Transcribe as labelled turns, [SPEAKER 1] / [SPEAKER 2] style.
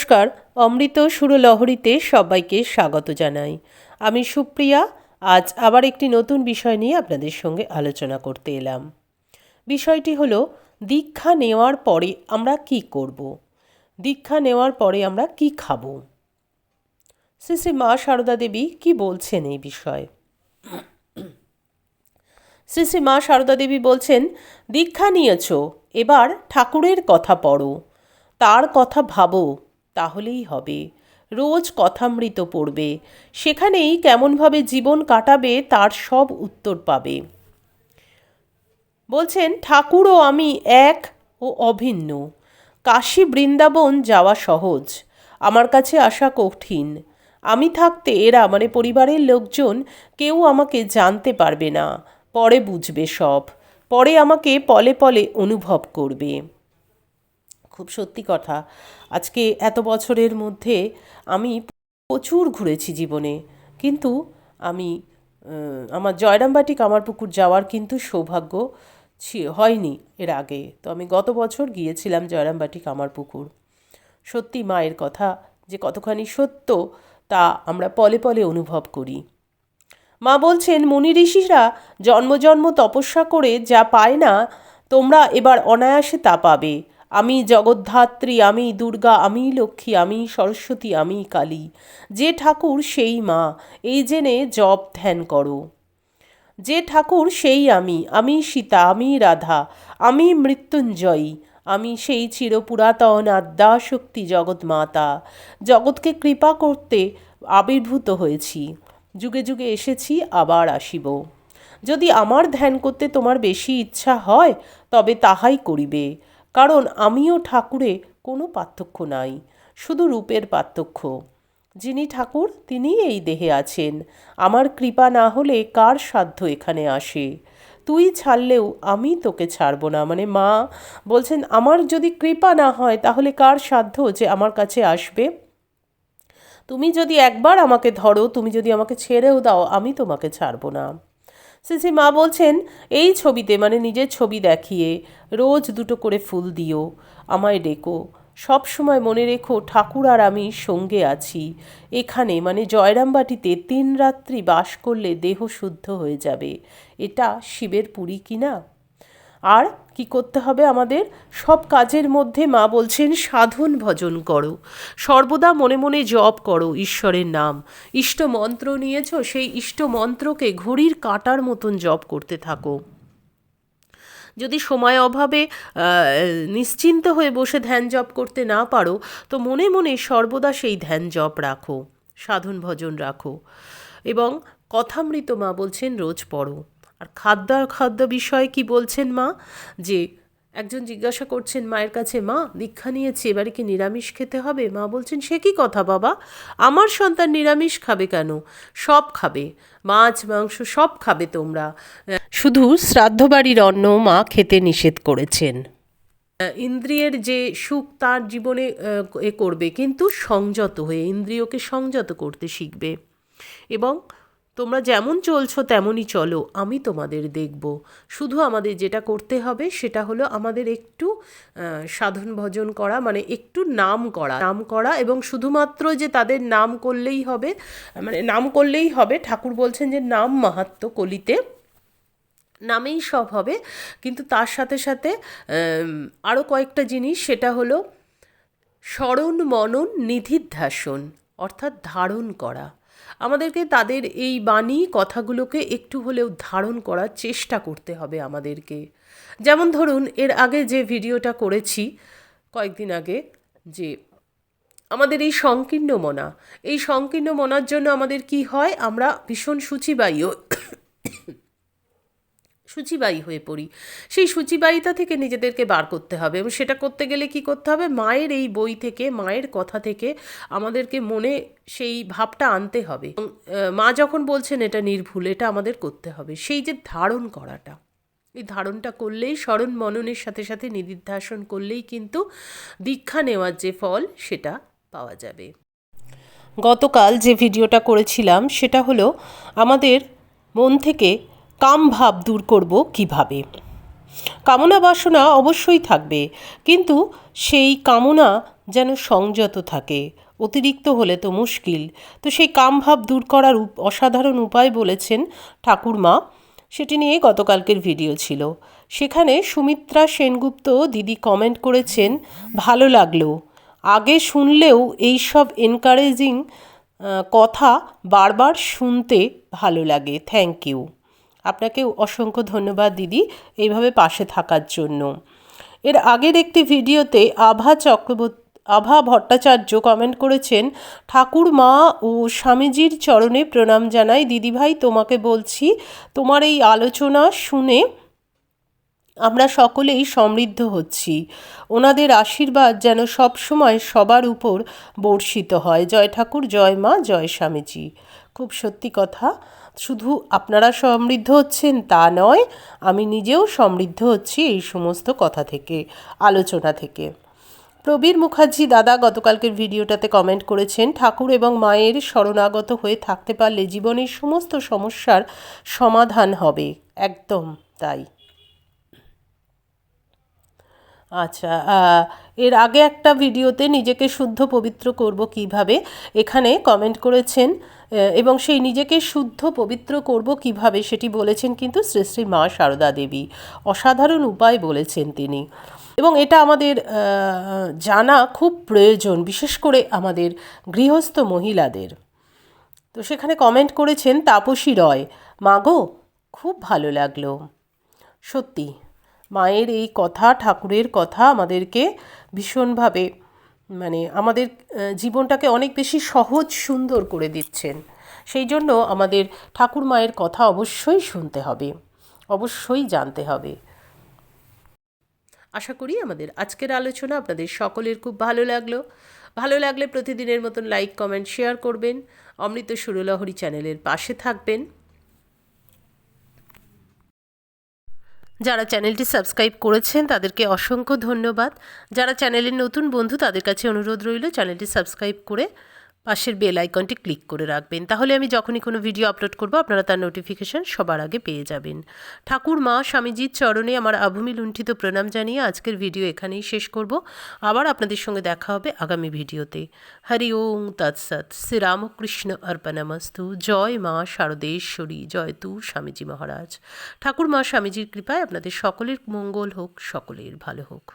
[SPEAKER 1] নমস্কার, অমৃত সুরলহরীতে সবাইকে স্বাগত জানাই। আমি সুপ্রিয়া, আজ আবার একটি নতুন বিষয় নিয়ে আপনাদের সঙ্গে আলোচনা করতে এলাম। বিষয়টি হলো, দীক্ষা নেওয়ার পরে আমরা কি করব? দীক্ষা নেওয়ার পরে আমরা কি খাব? শ্রী শ্রী মা সারদা দেবী কি বলছেন এই বিষয়ে? শ্রী শ্রী মা সারদা দেবী বলছেন, দীক্ষা নিয়েছ, এবার ঠাকুরের কথা পড়ো, তার কথা ভাবো তাহলেই হবে। রোজ কথামৃত পড়বে। সেখানেই কেমনভাবে জীবন কাটাবে তার সব উত্তর পাবে। বলছেন ঠাকুর ও আমি এক ও অভিন্ন। কাশী বৃন্দাবন যাওয়া সহজ। আমার কাছে আসা কঠিন। আমি থাকতে এরা মানে পরিবারের লোকজন, কেউ আমাকে জানতে পারবে না। পরে বুঝবে সব। পরে আমাকে পলে পলে অনুভব করবে। খুব সত্যি কথা। আজকে এত বছরের মধ্যে আমি প্রচুর ঘুরেছি জীবনে। কিন্তু আমি আমার জয়রামবাটি কামারপুকুর যাওয়ার কিন্তু সৌভাগ্য হয়নি এর আগে। তো আমি গত বছর গিয়েছিলাম জয়রামবাটি কামারপুকুর। সত্যি মায়ের কথা, যে কতখানি সত্য তা আমরা পলে পলে অনুভব করি। মা বলছেন, মুনি ঋষিরা জন্ম জন্ম তপস্যা করে যা পায় না, তোমরা এবার অনায়াসে তা পাবে। আমি জগদ্ধাত্রী, আমি দুর্গা, আমি লক্ষ্মী, আমি সরস্বতী, আমি কালী। যে ঠাকুর সেই মা, এই জেনে জপ ধ্যান করো। যে ঠাকুর সেই আমি আমি সীতা, আমি রাধা, আমি মৃত্যুঞ্জয়ী, আমি সেই চিরপুরাতন আদ্যাশক্তি জগৎ মাতা জগৎকে কৃপা করতে আবির্ভূত হয়েছি। যুগে যুগে এসেছি, আবার আসিব। যদি আমার ধ্যান করতে তোমার বেশি ইচ্ছা হয়, তবে তাহাই করিবে। কারণ আমিও ঠাকুরে কোনো পার্থক্য নাই, শুধু রূপের পার্থক্য। যিনি ঠাকুর তিনি এই দেহে আছেন। আমার কৃপা না হলে কার সাধ্য এখানে আসে? তুই ছাড়লেও আমি তোকে ছাড়বো না। মানে মা বলছেন, আমার যদি কৃপা না হয়, তাহলে কার সাধ্য যে আমার কাছে আসবে? তুমি যদি একবার আমাকে ধরো, তুমি যদি আমাকে ছেড়েও দাও, আমি তোমাকে ছাড়বো না। সিসি মা বলছেন, এই ছবিতে মানে নিজের ছবি দেখিয়ে রোজ দুটো করে ফুল দিও, আমায় ডেকো। সব সময় মনে রেখো ঠাকুর আর আমি সঙ্গে আছি। এখানে মানে জয়রামবাটিতে তিন রাত্রি বাস করলে দেহ শুদ্ধ হয়ে যাবে। এটা শিবের পুরী কি না আর কি করতে হবে আমাদের? সব কাজের মধ্যে মা বলছেন, সাধন ভজন করো। সর্বদা মনে মনে জপ করো ঈশ্বরের নাম। ইষ্ট মন্ত্র নিয়েছো, সেই ইষ্ট মন্ত্রকে ঘড়ির কাটার মতন জপ করতে থাকো। যদি সময় অভাবে নিশ্চিন্ত হয়ে বসে ধ্যান জপ করতে না পারো, তো মনে মনে সর্বদা সেই ধ্যান জপ রাখো, সাধন ভজন রাখো। এবং কথামৃত মা বলছেন, রোজ পড়ো। আর খাদ্য আর খাদ্য বিষয়ে কি বলছেন মা? যে একজন জিজ্ঞাসা করছেন মায়ের কাছে, মা, দীক্ষা নিয়েছি, এবারে কি নিরামিষ খেতে হবে? মা বলছেন, সে কি কথা বাবা? আমার সন্তান নিরামিষ খাবে কেন? সব খাবে। মাছ, মাংস সব খাবে তোমরা। শুধু শ্রাদ্ধ বাড়ির অন্ন মা খেতে নিষেধ করেছেন। ইন্দ্রিয়ের যে সুখ তার জীবনে এ করবে, কিন্তু সংযত হয়ে ইন্দ্রিয়কে সংযত করতে শিখবে। এবং তোমরা যেমন চলছো তেমনই চলো, আমি তোমাদের দেখব। শুধু আমাদের যেটা করতে হবে সেটা হলো আমাদের একটু সাধন ভজন করা মানে একটু নাম করা। নাম করা এবং শুধুমাত্র যে তাদের নাম করলেই হবে মানে নাম করলেই হবে, ঠাকুর বলছেন যে নাম মাহাত্ম কলিতে। নামেই সব হবে, কিন্তু তার সাথে সাথে আরও কয়েকটা জিনিস, সেটা হলো স্মরণ মনন নিধিধ্যাসন, অর্থাৎ ধারণ করা। আমাদেরকে তাদের এই বাণী কথাগুলোকে একটু হলেও ধারণ করার চেষ্টা করতে হবে আমাদেরকে। যেমন ধরুন, এর আগে যে ভিডিওটা করেছি কয়েকদিন আগে, যে আমাদের এই সংকীর্ণ মনা, এই সংকীর্ণ মনার জন্য আমাদের কি হয়? আমরা ভীষণ সূচিবায়ু সূচিবায়ী হয়ে পড়ি। সেই সূচিবায়িতা থেকে নিজেদেরকে বার করতে হবে এবং সেটা করতে গেলে কি করতে হবে? মায়ের এই বই থেকে, মায়ের কথা থেকে আমাদেরকে মনে সেই ভাবটা আনতে হবে। মা যখন বলছেন এটা নির্ভুল, এটা আমাদের করতে হবে। সেই যে ধারণ করাটা, এই ধারণটা করলেই, স্মরণ মননের সাথে সাথে নিদিধ্যাসন করলেই কিন্তু দীক্ষা নেওয়ার যে ফল, সেটা পাওয়া যাবে। গতকাল যে ভিডিওটা করেছিলাম, সেটা হলো আমাদের মন থেকে কাম ভাব দূর করব কীভাবে? কামনা বাসনা অবশ্যই থাকবে, কিন্তু সেই কামনা যেন সংযত থাকে, অতিরিক্ত হলে তো মুশকিল। তো সেই কামভাব দূর করার অসাধারণ উপায় বলেছেন ঠাকুরমা। সেটি নিয়ে গতকালকের ভিডিও ছিল। সেখানে সুমিত্রা সেনগুপ্ত দিদি কমেন্ট করেছেন, ভালো লাগল। আগে শুনলেও এই সব এনকারেজিং কথা বারবার শুনতে ভালো লাগে। থ্যাংক ইউ আপনাকে অসংখ্য ধন্যবাদ দিদি এইভাবে পাশে থাকার জন্য। এর আগের একটি ভিডিওতে আভা চক্রবর্তী, আভা ভট্টাচার্য কমেন্ট করেছেন, ঠাকুর মা ও স্বামীজির চরণে প্রণাম জানাই। দিদিভাই তোমাকে বলছি, তোমার এই আলোচনা শুনে আমরা সকলেই সমৃদ্ধ হচ্ছি। ওনাদের আশীর্বাদ যেন সবসময় সবার উপর বর্ষিত হয়। জয় ঠাকুর, জয় মা, জয় স্বামীজি। খুব সত্যি কথা। শুধু আপনারা সমৃদ্ধ হচ্ছেন তা নয়, আমি নিজেও সমৃদ্ধ হচ্ছি এই সমস্ত কথা থেকে, আলোচনা থেকে। প্রবীর মুখার্জি দাদা গতকালকের ভিডিওটাতে কমেন্ট করেছেন, ঠাকুর এবং মায়ের শরণাগত হয়ে থাকতে পারলে জীবনের সমস্ত সমস্যার সমাধান হবে। একদম তাই। আচ্ছা এর আগে একটা ভিডিওতে নিজেকে শুদ্ধ পবিত্র করব কীভাবে, এখানে কমেন্ট করেছেন এবং সেই নিজেকে শুদ্ধ পবিত্র করব কীভাবে সেটি বলেছেন কিন্তু শ্রী শ্রী মা সারদা দেবী। অসাধারণ উপায় বলেছেন তিনি। এবং এটা আমাদের জানা খুব প্রয়োজন, বিশেষ করে আমাদের গৃহস্থ মহিলাদের। তো সেখানে কমেন্ট করেছেন, তাপসী রয় মাগো খুব ভালো লাগল। সত্যি। মায়ের এই কথা, ঠাকুরের কথা আমাদেরকে ভীষণভাবে মানে আমাদের জীবনটাকে অনেক বেশি সহজ, সুন্দর করে দিচ্ছেন। সেই জন্য আমাদের ঠাকুর মায়ের কথা অবশ্যই শুনতে হবে, অবশ্যই জানতে হবে। আশা করি আমাদের আজকের আলোচনা আপনাদের সকলের খুব ভালো লাগল। ভালো লাগলে প্রতিদিনের মতন লাইক কমেন্ট শেয়ার করবেন। অমৃত সুরলহরি চ্যানেলের পাশে থাকবেন। যারা চ্যানেলটি সাবস্ক্রাইব করেছেন তাদেরকে অসংখ্য ধন্যবাদ। যারা চ্যানেলের নতুন বন্ধু তাদের কাছে অনুরোধ রইল চ্যানেলটি সাবস্ক্রাইব করে পাশের বেল আইকনটি ক্লিক করে রাখবেন। তাহলে আমি যখনই কোনো ভিডিও আপলোড করব, আপনারা তার নোটিফিকেশন সবার আগে পেয়ে যাবেন। ঠাকুর মা স্বামীজির চরণে আমার আভূমি লুণ্ঠিত প্রণাম জানিয়ে আজকের ভিডিও এখানেই শেষ করব। আবার আপনাদের সঙ্গে দেখা হবে আগামী ভিডিওতে। হরি ওং তৎসৎ শ্রীরামকৃষ্ণ অর্পণমস্তু জয় মা শারদেশ্বরী। জয় তু স্বামীজি মহারাজ। ঠাকুর মা স্বামীজির কৃপায় আপনাদের সকলের মঙ্গল হোক, সকলের ভালো হোক।